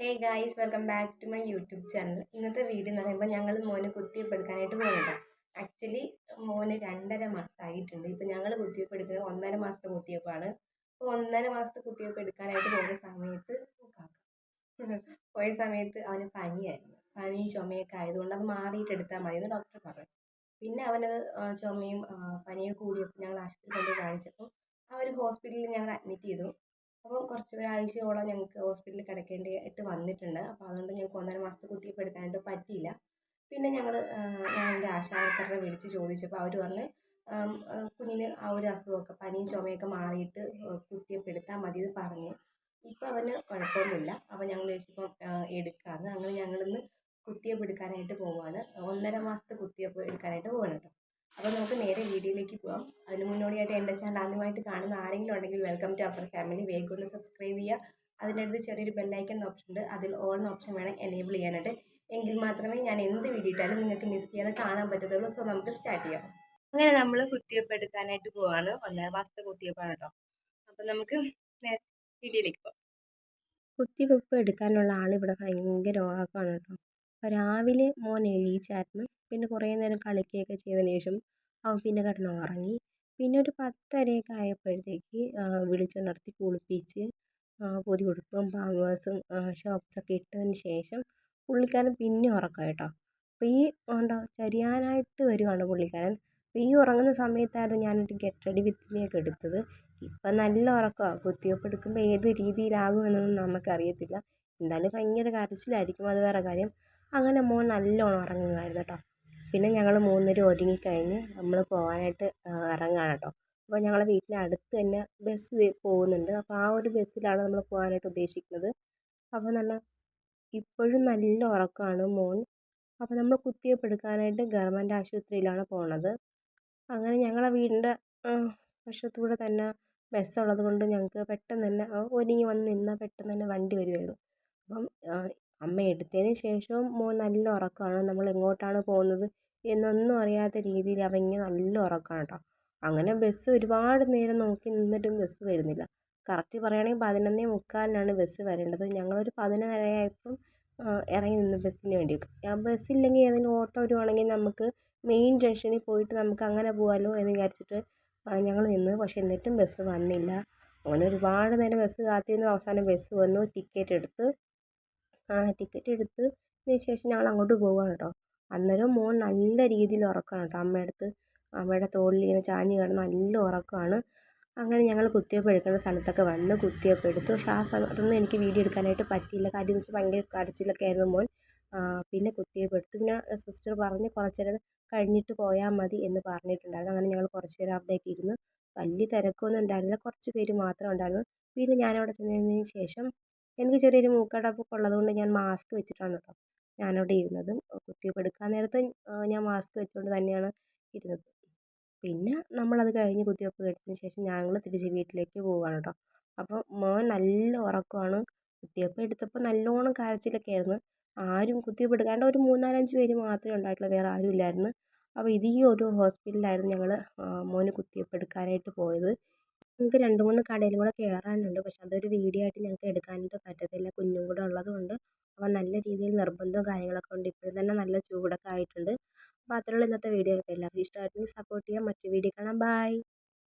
Hey guys welcome back to my YouTube channel ഇന്നത്തെ video എന്ന് പറയുമ്പോൾ ഞങ്ങൾ മോന് കുത്തിവെപ്പ് എടുക്കാനായിട്ട് ആക്ച്വലി മോന് രണ്ടര മാസമായിട്ടുണ്ട് ഇപ്പം ഞങ്ങൾ കുത്തിവെപ്പ് എടുക്കുന്നത് ഒന്നര മാസത്തെ കുത്തിവെപ്പാണ്. അപ്പോൾ ഒന്നര മാസത്തെ കുത്തിവെപ്പ് എടുക്കാനായിട്ട് പോകുന്ന സമയത്ത് പോയ സമയത്ത് അവന് പനിയായിരുന്നു. പനിയും ചുമയൊക്കെ ആയതുകൊണ്ട് അത് മാറിയിട്ട് എടുത്താൽ മതി എന്ന് ഡോക്ടർ പറഞ്ഞു. പിന്നെ അവനത് ചുമയും പനിയും കൂടിയപ്പോൾ ഞങ്ങൾ ആശുപത്രി കൊണ്ട് കാണിച്ചപ്പോൾ ആ ഒരു ഹോസ്പിറ്റലിൽ ഞങ്ങൾ അഡ്മിറ്റ് ചെയ്തു. അപ്പോൾ കുറച്ച് ഒരാഴ്ചയോളം ഞങ്ങൾക്ക് ഹോസ്പിറ്റലിൽ കിടക്കേണ്ടി ആയിട്ട് വന്നിട്ടുണ്ട്. അപ്പോൾ അതുകൊണ്ട് ഞങ്ങൾക്ക് ഒന്നര മാസത്തെ കുത്തിവെപ്പ് എടുക്കാനായിട്ട് പറ്റിയില്ല. പിന്നെ ഞങ്ങൾ എന്റെ ആശാവർക്കറെ വിളിച്ച് ചോദിച്ചപ്പോൾ അവർ പറഞ്ഞ് കുഞ്ഞിന് ആ ഒരു അസുഖമൊക്കെ പനിയും ചുമയൊക്കെ മാറിയിട്ട് കുത്തിവെപ്പ് എടുത്താൽ മതി എന്ന് പറഞ്ഞ്. ഇപ്പം അവന് കുഴപ്പമൊന്നുമില്ല. അപ്പോൾ ഞങ്ങൾ ചോദിച്ചപ്പോൾ എടുക്കാമെന്ന് അങ്ങനെ ഞങ്ങളിന്ന് കുത്തിവെപ്പ് എടുക്കാനായിട്ട് പോവുകയാണ് ഒന്നര മാസത്തെ കുത്തിവെപ്പ് എടുക്കാനായിട്ട് പോവുകയാണ് കേട്ടോ. വീഡിയോയിലേക്ക് പോകാം അതിന് മുന്നോടിയായിട്ട് എന്റെ ചാനൽ ആദ്യമായിട്ട് കാണുന്ന ആരെങ്കിലും ഉണ്ടെങ്കിൽ വെൽക്കം ടു അവർ ഫാമിലി വേഗം ഒന്ന് സബ്സ്ക്രൈബ് ചെയ്യുക. അതിന്റെ അടുത്ത് ചെറിയൊരു ബെല്ലൈക്കൺ ഓപ്ഷൻ ഉണ്ട്. അതിൽ ഓൾ ഓപ്ഷൻ വേണം എനേബിൾ ചെയ്യാനായിട്ട്. എങ്കിൽ മാത്രമേ ഞാൻ എന്ത് വീഡിയോ ഇട്ടാലും നിങ്ങൾക്ക് മിസ് ചെയ്യാതെ കാണാൻ പറ്റത്തുള്ളൂ. സോ നമുക്ക് സ്റ്റാർട്ട് ചെയ്യാം. അങ്ങനെ നമ്മൾ കുത്തിവെപ്പ് എടുക്കാനായിട്ട് പോവാണ്. ഒന്നര മാസത്തെ കുത്തിവെപ്പാണ് കേട്ടോ അപ്പം നമുക്ക് വീഡിയോയിലേക്ക് പോകാം കുത്തിവെപ്പ് എടുക്കാനുള്ള ആൾ ഇവിടെ ഭയങ്കര രോഗമാണ് കേട്ടോ രാവിലെ മോൻ എഴുതിച്ചായിരുന്നു പിന്നെ കുറേ നേരം കളിക്കുകയൊക്കെ ചെയ്തതിന് ശേഷം അവൻ പിന്നെ കിടന്നുറങ്ങി. പിന്നെ ഒരു പത്തരയൊക്കെ ആയപ്പോഴത്തേക്ക് വിളിച്ചുണർത്തി കുളിപ്പിച്ച് പൊതി ഉടുപ്പും പാമ്പേഴ്സും ഷോക്സൊക്കെ ഇട്ടതിന് ശേഷം പുള്ളിക്കാരൻ പിന്നെ ഉറക്കം കേട്ടോ. അപ്പോൾ ഈ എന്താ ചരിയാനായിട്ട് വരുവാണ് പുള്ളിക്കാരൻ. അപ്പോൾ ഈ ഉറങ്ങുന്ന സമയത്തായിരുന്നു ഞാനൊരു ഗെറ്റ് റെഡി വിത്ത് മീ ഒക്കെ എടുത്തത്. ഇപ്പം നല്ല ഉറക്കമാണ് കുത്തിവെപ്പ് എടുക്കുമ്പോൾ ഏത് രീതിയിലാകുമെന്നൊന്നും നമുക്കറിയത്തില്ല. എന്തായാലും ഭയങ്കര കരച്ചിലായിരിക്കും. അത് വേറെ കാര്യം. അങ്ങനെ മോൻ നല്ലോണം ഉറങ്ങുമായിരുന്നു കേട്ടോ. പിന്നെ ഞങ്ങൾ മൂന്നുപേരും ഒരുങ്ങിക്കഴിഞ്ഞ് നമ്മൾ പോകാനായിട്ട് ഇറങ്ങുകയാണ് കേട്ടോ അപ്പോൾ ഞങ്ങളുടെ വീട്ടിന്റെ അടുത്ത് തന്നെ ബസ് പോകുന്നുണ്ട്. അപ്പോൾ ആ ഒരു ബസ്സിലാണ് നമ്മൾ പോകാനായിട്ട് ഉദ്ദേശിക്കുന്നത്. അപ്പോൾ നല്ല ഇപ്പോഴും നല്ല ഉറക്കമാണ് മോൻ. അപ്പോൾ നമ്മൾ കുത്തിവെപ്പ് എടുക്കാനായിട്ട് ഗവൺമെന്റ് ആശുപത്രിയിലാണ് പോകുന്നത് അങ്ങനെ ഞങ്ങളുടെ വീടിന്റെ വശത്തൂടെ തന്നെ ബസ് ഉള്ളതുകൊണ്ട് ഞങ്ങൾക്ക് പെട്ടെന്ന് തന്നെ ഒരുങ്ങി വന്ന് നിന്നാൽ പെട്ടെന്ന് തന്നെ വണ്ടി വരുമായിരുന്നു അപ്പം അമ്മ എടുത്തതിന് ശേഷവും മോൻ നല്ല ഉറക്കമാണ് നമ്മൾ എങ്ങോട്ടാണ് പോകുന്നത് എന്നൊന്നും അറിയാത്ത രീതിയിൽ അവൻ ഇങ്ങനെ നല്ല ഉറക്കമാണ് കേട്ടോ. അങ്ങനെ ബസ് ഒരുപാട് നേരം നോക്കി നിന്നിട്ടും ബസ് വരുന്നില്ല. കറക്റ്റ് പറയുകയാണെങ്കിൽ പതിനൊന്നേ മുക്കാലിനാണ് ബസ് വരേണ്ടത്. ഞങ്ങളൊരു പതിനൊന്നരയായപ്പം ഇറങ്ങി നിന്ന് ബസ്സിന് വേണ്ടി ആ ബസ്സില്ലെങ്കിൽ ഏതെങ്കിലും ഓട്ടോ വരുവാണെങ്കിൽ നമുക്ക് മെയിൻ ജംഗ്ഷനിൽ പോയിട്ട് നമുക്ക് അങ്ങനെ പോകാമല്ലോ എന്ന് വിചാരിച്ചിട്ട് ഞങ്ങൾ നിന്ന്. പക്ഷേ എന്നിട്ടും ബസ് വന്നില്ല. അങ്ങനെ ഒരുപാട് നേരം ബസ് കാത്തിരുന്ന്. അവസാനം ബസ് വന്നു ടിക്കറ്റ് എടുത്ത് ടിക്കറ്റ് എടുത്ത് ശേഷം ഞങ്ങൾ അങ്ങോട്ട് പോവുകയാണ് കേട്ടോ അന്നേരം മോൻ നല്ല രീതിയിൽ ഉറക്കമാണ് കേട്ടോ അമ്മയടുത്ത് അമ്മയുടെ തോളിൽ ഇങ്ങനെ ചാഞ്ഞ് കിടന്ന് നല്ല ഉറക്കമാണ് അങ്ങനെ ഞങ്ങൾ കുത്തിവെപ്പ് എടുക്കേണ്ട സ്ഥലത്തൊക്കെ വന്ന് കുത്തിവെപ്പ് എടുത്തു. പക്ഷേ ആ സമയത്തൊന്നും എനിക്ക് വീഡിയോ എടുക്കാനായിട്ട് പറ്റിയില്ല. കാര്യം എന്ന് വെച്ചാൽ ഭയങ്കര കരച്ചിലൊക്കെ ആയിരുന്നു മോൻ. പിന്നെ കുത്തിവെപ്പ് എടുത്തു. പിന്നെ സിസ്റ്റർ പറഞ്ഞ് കുറച്ച് നേരം കഴിഞ്ഞിട്ട് പോയാൽ മതി എന്ന് പറഞ്ഞിട്ടുണ്ടായിരുന്നു. അങ്ങനെ ഞങ്ങൾ കുറച്ച് നേരം അവിടേക്ക് ഇരുന്ന് വലിയ തിരക്കൊന്നും ഉണ്ടായിരുന്നില്ല. കുറച്ച് പേര് മാത്രമേ ഉണ്ടായിരുന്നു പിന്നെ ഞാനവിടെ ചെന്നതിന് ശേഷം എനിക്ക് ചെറിയൊരു മൂക്കടപ്പൊക്കെ ഉള്ളതുകൊണ്ട് ഞാൻ മാസ്ക് വെച്ചിട്ടാണ് കേട്ടോ ഞാനവിടെ ഇരുന്നത്. കുത്തിവെപ്പ് എടുക്കാൻ നേരത്ത് ഞാൻ മാസ്ക് വെച്ചുകൊണ്ട് തന്നെയാണ് ഇരുന്നത്. പിന്നെ നമ്മളത് കഴിഞ്ഞ് കുത്തിവെപ്പ് എടുത്തതിന് ശേഷം ഞങ്ങൾ തിരിച്ച് വീട്ടിലേക്ക് പോവുകയാണ് കേട്ടോ. അപ്പോൾ മോൻ നല്ല ഉറക്കമാണ് കുത്തിവെപ്പ് എടുത്തപ്പോൾ നല്ലോണം കരച്ചിലൊക്കെ ആയിരുന്നു. ആരും കുത്തിവെപ്പ് എടുക്കാണ്ട് ഒരു മൂന്നാലഞ്ച് പേര് മാത്രമേ ഉണ്ടായിട്ടുള്ളൂ വേറെ ആരും ഇല്ലായിരുന്നു. അപ്പോൾ ഇത് ഒരു ഹോസ്പിറ്റലിലായിരുന്നു ഞങ്ങൾ മോന് കുത്തിവെപ്പ് എടുക്കാനായിട്ട് പോയത്. ഞങ്ങൾക്ക് രണ്ട് മൂന്ന് കടയിലും കൂടെ കയറാനുണ്ട് പക്ഷെ അതൊരു വീഡിയോ ആയിട്ട് ഞങ്ങൾക്ക് എടുക്കാനായിട്ട് പറ്റത്തില്ല. കുഞ്ഞും കൂടെ ഉള്ളതുകൊണ്ട്. അവൻ നല്ല രീതിയിൽ നിർബന്ധവും കാര്യങ്ങളൊക്കെ ഉണ്ട്. ഇപ്പോഴും തന്നെ നല്ല ചൂടൊക്കെ ആയിട്ടുണ്ട്. അപ്പോൾ അത്രയുള്ള ഇന്നത്തെ വീഡിയോ. എല്ലാവർക്കും ഇഷ്ടമായിട്ടുണ്ടെങ്കിൽ സപ്പോർട്ട് ചെയ്യാം. മറ്റു വീഡിയോ കാണാം. ബൈ